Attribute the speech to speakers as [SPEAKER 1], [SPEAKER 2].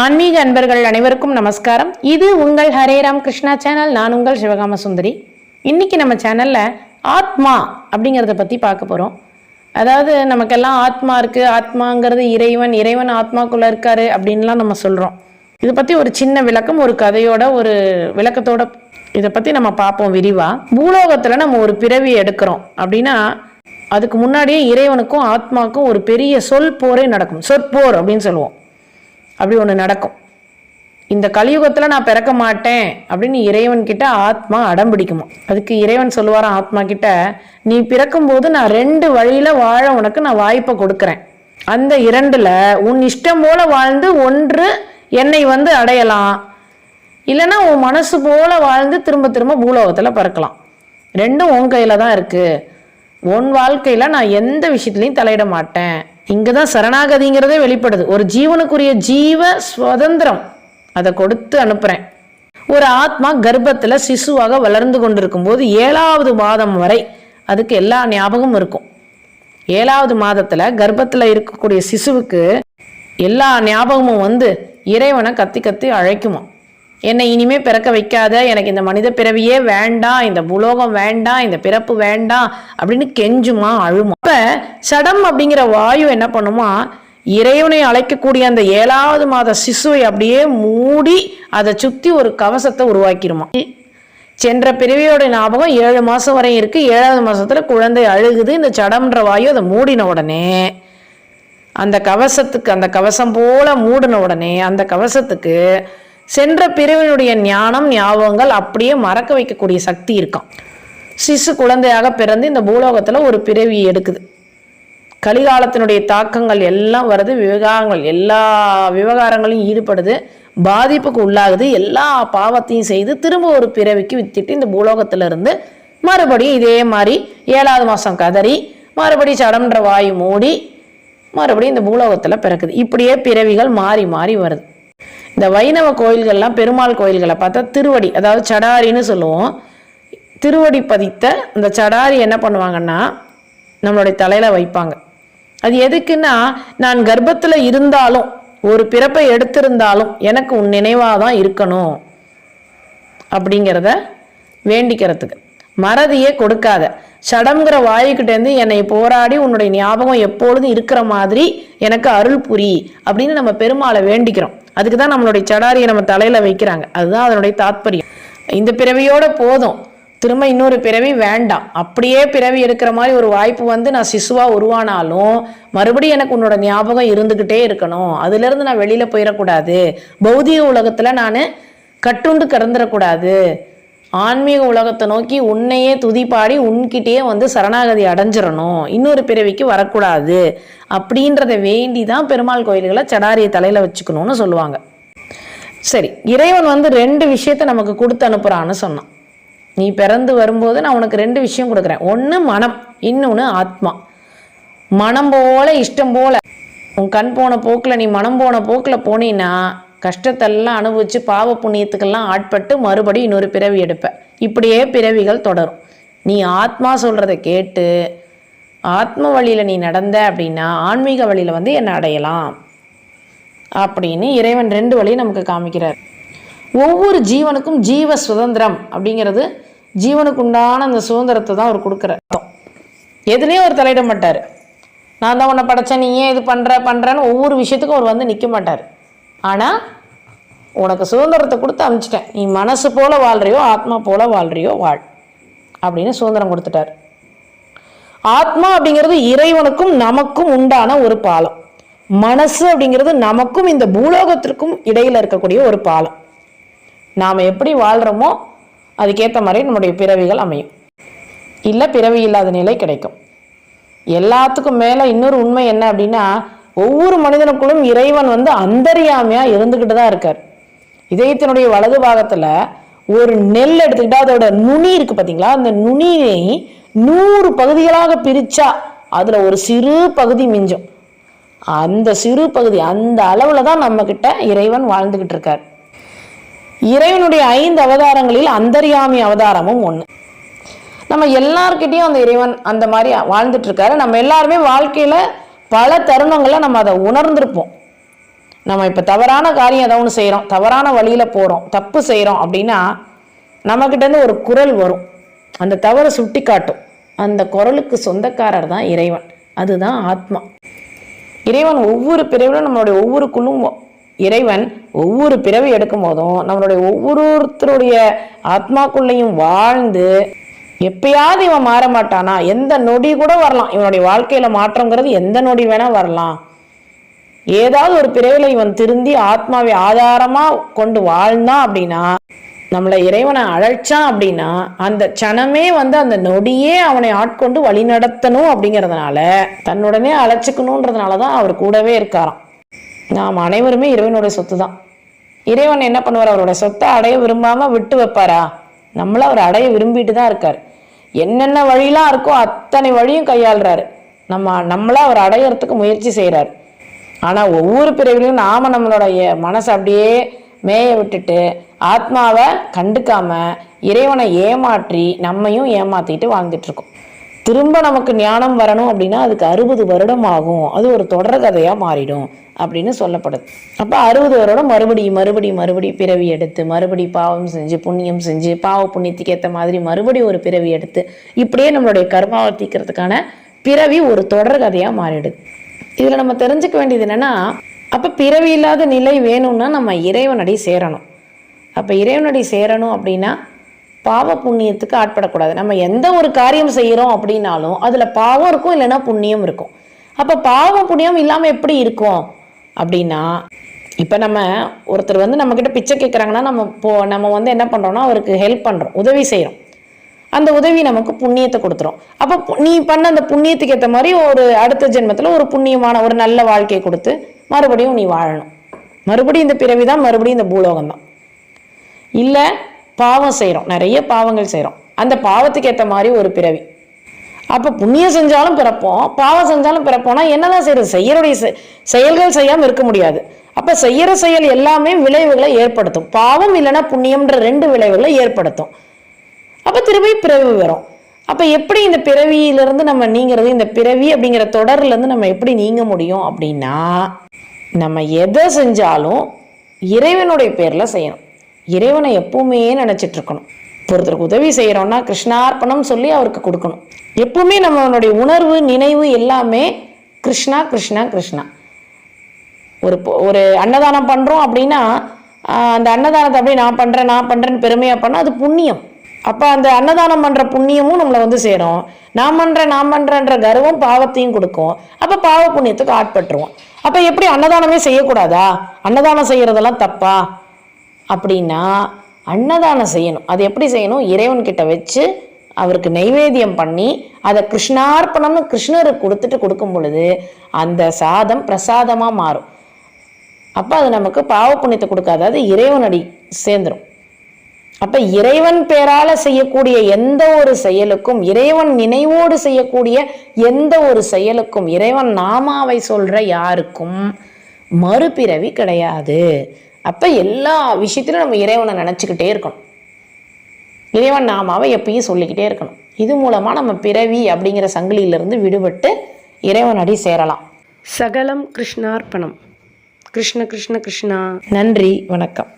[SPEAKER 1] ஆன்மீக அன்பர்கள் அனைவருக்கும் நமஸ்காரம். இது உங்கள் ஹரே ராம் கிருஷ்ணா சேனல். நான் உங்கள் சிவகாம சுந்தரி. இன்னைக்கு நம்ம சேனலில் ஆத்மா அப்படிங்கிறத பற்றி பார்க்க போகிறோம் அதாவது நமக்கெல்லாம் ஆத்மா இருக்குது ஆத்மாங்கிறது இறைவன். இறைவன் ஆத்மாக்குள்ளே இருக்காரு அப்படின்லாம் நம்ம சொல்கிறோம் இதை பற்றி ஒரு சின்ன விளக்கம் ஒரு கதையோட ஒரு விளக்கத்தோட இதை பற்றி நம்ம பார்ப்போம் விரிவாக பூலோகத்தில் நம்ம ஒரு பிறவி எடுக்கிறோம் அப்படின்னா அதுக்கு முன்னாடியே இறைவனுக்கும் ஆத்மாக்கும் ஒரு பெரிய சொல் போரே நடக்கும். சொற்போர் அப்படின்னு சொல்லுவோம். அப்படி ஒன்று நடக்கும். இந்த கலியுகத்தில் நான் பிறக்க மாட்டேன் அப்படின்னு இறைவன் கிட்ட ஆத்மா அடம் பிடிக்குமா? அதுக்கு இறைவன் சொல்லுவாராம் ஆத்மா கிட்ட நீ பிறக்கும்போது நான் ரெண்டு வழியில் வாழ உனக்கு நான் வாய்ப்பை கொடுக்குறேன். அந்த இரண்டில் உன் இஷ்டம் போல வாழ்ந்து ஒன்று என்னை வந்து அடையலாம். இல்லைன்னா உன் மனசு போல வாழ்ந்து திரும்ப திரும்ப பூலோகத்தில் பிறக்கலாம். ரெண்டும் உன் கையில் தான் இருக்குது உன் வாழ்க்கையில் நான் எந்த விஷயத்துலையும் தலையிட மாட்டேன். இங்கே தான் சரணாகதிங்கிறதே வெளிப்படுது. ஒரு ஜீவனுக்குரிய ஜீவ சுதந்திரம் அதை கொடுத்து அனுப்புறேன். ஒரு ஆத்மா கர்ப்பத்தில் சிசுவாக வளர்ந்து கொண்டிருக்கும் போது ஏழாவது மாதம் வரை அதுக்கு எல்லா ஞாபகமும் இருக்கும். ஏழாவது மாதத்துல கர்ப்பத்துல இருக்கக்கூடிய சிசுவுக்கு எல்லா ஞாபகமும் வந்து இறைவனை கத்தி கத்தி அழைக்குமா என்னை இனிமே பிறக்க வைக்காத எனக்கு இந்த மனித பிறவியே வேண்டாம் இந்த புலோகம் வேண்டாம் இந்த பிறப்பு வேண்டாம் அப்படின்னு கெஞ்சுமா அழுமா. அப்ப சடம் அப்படிங்கிற வாயு என்ன பண்ணுமா இறைவனை அழைக்கக்கூடிய அந்த ஏழாவது மாத சிசுவை அப்படியே மூடி அதை சுத்தி ஒரு கவசத்தை உருவாக்கிருமா. சென்ற பிறவியோட ஞாபகம் ஏழு மாசம் வரையும் இருக்கு. ஏழாவது மாசத்துல குழந்தை அழுகுது இந்த சடம்ன்ற வாயு அதை மூடின உடனே அந்த கவசத்துக்கு அந்த கவசம் போல மூடின உடனே அந்த கவசத்துக்கு சென்ற பிரிவினுடைய ஞானம் ஞாபகங்கள் அப்படியே மறக்க வைக்கக்கூடிய சக்தி இருக்கான் சிசு குழந்தையாக பிறந்து இந்த பூலோகத்தில் ஒரு பிறவி எடுக்குது. கலிகாலத்தினுடைய தாக்கங்கள் எல்லாம் வருது விவகாரங்கள் எல்லா விவகாரங்களையும் ஈடுபடுது பாதிப்புக்கு உள்ளாகுது எல்லா பாவத்தையும் செய்து திரும்ப ஒரு பிறவிக்கு வித்திட்டு இந்த பூலோகத்திலிருந்து மறுபடியும் இதே மாதிரி ஏழாவது மாதம் கதறி மறுபடியும் சடம்ன்ற வாயு மூடி மறுபடியும் இந்த பூலோகத்தில் பிறக்குது. இப்படியே பிறவிகள் மாறி மாறி வருது. இந்த வைணவ கோயில்கள்லாம் பெருமாள் கோயில்களை பார்த்தா திருவடி அதாவது சடாரின்னு சொல்லுவோம். திருவடி பதித்த அந்த சடாரி என்ன பண்ணுவாங்கன்னா நம்மளுடைய தலையில் வைப்பாங்க. அது எதுக்குன்னா நான் கர்ப்பத்தில் இருந்தாலும் ஒரு பிறப்பை எடுத்திருந்தாலும் எனக்கு உன் நினைவாக தான் இருக்கணும். அப்படிங்கிறத வேண்டிக்கிறதுக்கு. மறதியே கொடுக்காத. சடம்ங்கிற வாயுக்கிட்டேருந்து என்னை போராடி உன்னுடைய ஞாபகம் எப்பொழுதும் இருக்கிற மாதிரி எனக்கு அருள் புரி அப்படின்னு நம்ம பெருமாளை வேண்டிக்கிறோம். அதுக்கு தான் நம்மளுடைய சடாரியை நம்ம தலையில் வைக்கிறாங்க. அதுதான் அதனுடைய தாத்பரியம். இந்த பிறவியோட போதும். திரும்ப இன்னொரு பிறவி வேண்டாம். அப்படியே பிறவி இருக்கிற மாதிரி ஒரு வாய்ப்பு வந்து நான் சிசுவாக உருவானாலும் மறுபடியும் எனக்கு உன்னோட ஞாபகம் இருந்துக்கிட்டே இருக்கணும். அதுலேருந்து நான் வெளியில் போயிடக்கூடாது. பௌதிக உலகத்தில் நான் கட்டுண்டு கிடந்துடக்கூடாது. ஆன்மீக உலகத்தை நோக்கி உன்னையே துதிப்பாடி உன்கிட்டயே வந்து சரணாகதி அடைஞ்சிடணும். இன்னொரு பிறவிக்கு வரக்கூடாது. அப்படின்றத வேண்டி தான் பெருமாள் கோயில்களை சடாரியை தலையில வச்சுக்கணும்னு சொல்லுவாங்க. சரி இறைவன் வந்து ரெண்டு விஷயத்த நமக்கு கொடுத்து அனுப்புறான்னு சொன்னான். நீ பிறந்து வரும்போது நான் உனக்கு ரெண்டு விஷயம் கொடுக்குறேன். ஒன்று மனம் இன்னொன்று ஆத்மா. மனம் போல இஷ்டம் போல. உன் கண் போன போக்கில் நீ மனம் போன போக்கில் போனீன்னா கஷ்டத்தெல்லாம் அனுபவிச்சு பாவ புண்ணியத்துக்கெல்லாம் ஆட்பட்டு மறுபடியும் இன்னொரு பிறவி எடுப்பேன் இப்படியே பிறவிகள் தொடரும். நீ ஆத்மா சொல்கிறத கேட்டு ஆத்ம வழியில் நீ நடந்த அப்படின்னா ஆன்மீக வழியில் வந்து என்னை அடையலாம். அப்படின்னு இறைவன் ரெண்டு வழியை நமக்கு காமிக்கிறார். ஒவ்வொரு ஜீவனுக்கும் ஜீவ சுதந்திரம் அப்படிங்கிறது ஜீவனுக்கு உண்டான அந்த சுதந்திரத்தை தான் அவர் கொடுக்குறார் எதுலேயும் அவர் தலையிட மாட்டார். நான் தான் உன்னை படைச்சேன் நீ ஏன் இது பண்ணுற பண்ணுறேன்னு ஒவ்வொரு விஷயத்துக்கும் அவர் வந்து நிற்க மாட்டார். ஆனால் உனக்கு சுதந்திரத்தை கொடுத்து அனுப்பிச்சிட்டேன் நீ மனசு போல் வாழ்கிறியோ ஆத்மா போல் வாழ்கிறியோ வாழ். அப்படின்னு சுதந்திரம் கொடுத்துட்டார். ஆத்மா அப்படிங்கிறது இறைவனுக்கும் நமக்கும் உண்டான ஒரு பாலம். மனசு அப்படிங்கிறது நமக்கும் இந்த பூலோகத்திற்கும் இடையில் இருக்கக்கூடிய ஒரு பாலம். நாம் எப்படி வாழ்கிறோமோ அதுக்கேற்ற மாதிரி நம்முடைய பிறவிகள் அமையும். இல்லை பிறவி இல்லாத நிலை கிடைக்கும். எல்லாத்துக்கும் மேலே இன்னொரு உண்மை என்ன அப்படின்னா ஒவ்வொரு மனிதனுக்குள்ளும் இறைவன் வந்து அந்தரியாமையாக இருந்துக்கிட்டு தான் இருக்கார். இதயத்தினுடைய வலது பாகத்தில் ஒரு நெல் எடுத்துக்கிட்டா அதோட நுனி இருக்கு பார்த்தீங்களா அந்த நுனியை நூறு பகுதிகளாக பிரித்தா அதில் ஒரு சிறு பகுதி மிஞ்சும். அந்த சிறு பகுதி அந்த அளவில் தான் நம்மக்கிட்ட இறைவன் வாழ்ந்துக்கிட்டு இருக்கார். இறைவனுடைய ஐந்து அவதாரங்களில் அந்தர்யாமி அவதாரமும் ஒன்று நம்ம எல்லார்கிட்டேயும் அந்த இறைவன் அந்த மாதிரி வாழ்ந்துட்டு இருக்காரு. நம்ம எல்லாருமே வாழ்க்கையில் பல தருணங்களை நம்ம அதை உணர்ந்திருப்போம். நம்ம இப்போ தவறான காரியம் ஏதோ ஒன்று செய்கிறோம் தவறான வழியில் போகிறோம் தப்பு செய்கிறோம் அப்படின்னா நம்மக்கிட்டேருந்து ஒரு குரல் வரும். அந்த தவறை சுட்டி காட்டும் அந்த குரலுக்கு சொந்தக்காரர் தான் இறைவன். அதுதான் ஆத்மா. இறைவன் ஒவ்வொரு பிறவிலும் நம்மளுடைய ஒவ்வொரு குழுவும் இறைவன் ஒவ்வொரு பிறவி எடுக்கும் போதும் நம்மளுடைய ஒவ்வொருத்தருடைய ஆத்மாக்குள்ளேயும் வாழ்ந்து எப்பயாவது இவன் மாற மாட்டானா? எந்த நொடி கூட வரலாம். இவனுடைய வாழ்க்கையில மாற்றங்கிறது எந்த நொடி வேணா வரலாம். ஏதாவது ஒரு பிறவில இவன் திருந்தி ஆத்மாவை ஆதாரமா கொண்டு வாழ்ந்தான் அப்படின்னா நம்மளை இறைவனை அழைச்சான் அப்படின்னா அந்த சனமே வந்து அந்த நொடியே அவனை ஆட்கொண்டு வழி நடத்தணும் அப்படிங்கிறதுனால தன்னுடனே அழைச்சிக்கணுன்றதுனால தான் அவர் கூடவே இருக்காராம். நாம் அனைவருமே இறைவனுடைய சொத்து தான் இறைவன் என்ன பண்ணுவார்? அவரோட சொத்தை அடைய விரும்பாம விட்டு வைப்பாரா? நம்மள அவர் அடைய விரும்பிட்டு தான் இருக்கார். என்னென்ன வழியெலாம் இருக்கோ அத்தனை வழியும் கையாளுறாரு. நம்ம நம்மள அவர் அடையிறதுக்கு முயற்சி செய்கிறார் ஆனால் ஒவ்வொரு பிறவிலையும் நாம் நம்மளுடைய மனசை அப்படியே மேய விட்டுட்டு ஆத்மாவை கண்டுக்காமல் இறைவனை ஏமாற்றி நம்மையும் ஏமாத்திட்டு வாழ்ந்துட்டுருக்கோம் திரும்ப நமக்கு ஞானம் வரணும் அப்படின்னா அதுக்கு அறுபது வருடம் ஆகும். அது ஒரு தொடர் கதையாக மாறிடும் அப்படின்னு சொல்லப்படுது அப்போ அறுபது வருடம் மறுபடி மறுபடி மறுபடி பிறவி எடுத்து மறுபடி பாவம் செஞ்சு புண்ணியம் செஞ்சு பாவ புண்ணியத்துக்கு ஏற்ற மாதிரி மறுபடி ஒரு பிறவி எடுத்து இப்படியே நம்மளுடைய கர்மாவை தீக்கிறதுக்கான பிறவி ஒரு தொடர் கதையாக மாறிடுது. இதில் நம்ம தெரிஞ்சுக்க வேண்டியது என்னன்னா அப்போ பிறவி இல்லாத நிலை வேணும்னா நம்ம இறைவனடி சேரணும். அப்போ இறைவனடி சேரணும் அப்படின்னா பாவ புண்ணியத்துக்கு ஆட்படக்கூடாது. நம்ம எந்த ஒரு காரியம் செய்கிறோம் அப்படின்னாலும் அதில் பாவம் இருக்கும் இல்லைன்னா புண்ணியம் இருக்கும். அப்போ பாவம் புண்ணியம் இல்லாமல் எப்படி இருக்கும்? அப்படின்னா இப்போ நம்ம ஒருத்தர் வந்து நம்மக்கிட்ட பிச்சை கேட்குறாங்கன்னா நம்ம போ நம்ம வந்து என்ன பண்ணுறோம்னா அவருக்கு ஹெல்ப் பண்ணுறோம் உதவி செய்கிறோம் அந்த உதவி நமக்கு புண்ணியத்தை கொடுத்துரும். அப்போ நீ பண்ண அந்த புண்ணியத்துக்கு ஏற்ற மாதிரி ஒரு அடுத்த ஜென்மத்தில் ஒரு புண்ணியமான ஒரு நல்ல வாழ்க்கையை கொடுத்து மறுபடியும் நீ வாழணும். மறுபடியும் இந்த பிறவி தான் மறுபடியும் இந்த பூலோகம் தான் இல்லை பாவம் செய்கிறோம் நிறைய பாவங்கள் செய்கிறோம் அந்த பாவத்துக்கு ஏற்ற மாதிரி ஒரு பிறவி. அப்போ புண்ணியம் செஞ்சாலும் பிறப்போம். பாவம் செஞ்சாலும் பிறப்போம்னா என்னதான் செய்யறது செய்யறோடைய செ- செயல்கள் செய்யாமல் இருக்க முடியாது. அப்போ செய்யற செயல் எல்லாமே விளைவுகளை ஏற்படுத்தும். பாவம் இல்லைன்னா புண்ணியம்ன்ற ரெண்டு விளைவுகளை ஏற்படுத்தும். அப்போ திரும்பி பிறவி வரும். அப்போ எப்படி இந்த பிறவியிலிருந்து நம்ம நீங்கிறது இந்த பிறவி அப்படிங்கிற தொடர்லேருந்து நம்ம எப்படி நீங்க முடியும் அப்படின்னா நம்ம எதை செஞ்சாலும் இறைவனுடைய பேரில் செய்யணும். இறைவனை எப்பவுமே நினைச்சிட்டு இருக்கணும் ஒருத்தருக்கு உதவி செய்கிறோம்னா கிருஷ்ணார்ப்பணம் சொல்லி அவருக்கு கொடுக்கணும். எப்பவுமே நம்மளுடைய உணர்வு நினைவு எல்லாமே கிருஷ்ணா கிருஷ்ணா கிருஷ்ணா. ஒரு ஒரு அன்னதானம் பண்ணுறோம் அப்படின்னா அந்த அன்னதானத்தை அப்படியே நான் பண்ணுறேன் நான் பண்ணுறேன்னு பெருமையாக பண்ணால் அது புண்ணியம். அப்போ அந்த அன்னதானம் பண்ணுற புண்ணியமும் நம்மளை வந்து சேரும். நான் பண்ணுறேன் நான் பண்ணுறேன்ற கர்வம் பாவத்தையும் கொடுக்கும். அப்போ பாவ புண்ணியத்துக்கு ஆட்பட்டுருவோம். அப்போ எப்படி அன்னதானமே செய்யக்கூடாதா? அன்னதானம் செய்கிறதெல்லாம் தப்பா? அப்படின்னா அன்னதானம் செய்யணும். அது எப்படி செய்யணும்? இறைவன்கிட்ட வச்சு அவருக்கு நைவேத்தியம் பண்ணி அதை கிருஷ்ணார்ப்பணம்னு கிருஷ்ணருக்கு கொடுத்துட்டு கொடுக்கும் பொழுது அந்த சாதம் பிரசாதமாக மாறும். அப்போ அது நமக்கு பாவ புண்ணியத்தை கொடுக்காது. அது இறைவனடி சேர்ந்துரும். அப்ப இறைவன் பேரால் செய்யக்கூடிய எந்த ஒரு செயலுக்கும் இறைவன் நினைவோடு செய்யக்கூடிய எந்த ஒரு செயலுக்கும் இறைவன் நாமாவை சொல்ற யாருக்கும் மறுபிறவி கிடையாது. அப்ப எல்லா விஷயத்திலும் நம்ம இறைவனை நினைச்சுக்கிட்டே இருக்கணும். இறைவன் நாமாவை எப்பயும் சொல்லிக்கிட்டே இருக்கணும். இது மூலமா நம்ம பிறவி அப்படிங்கிற சங்கிலியிலிருந்து விடுபட்டு இறைவன் அடி சேரலாம். சகலம் கிருஷ்ணார்ப்பணம். கிருஷ்ண கிருஷ்ண கிருஷ்ணா. நன்றி வணக்கம்.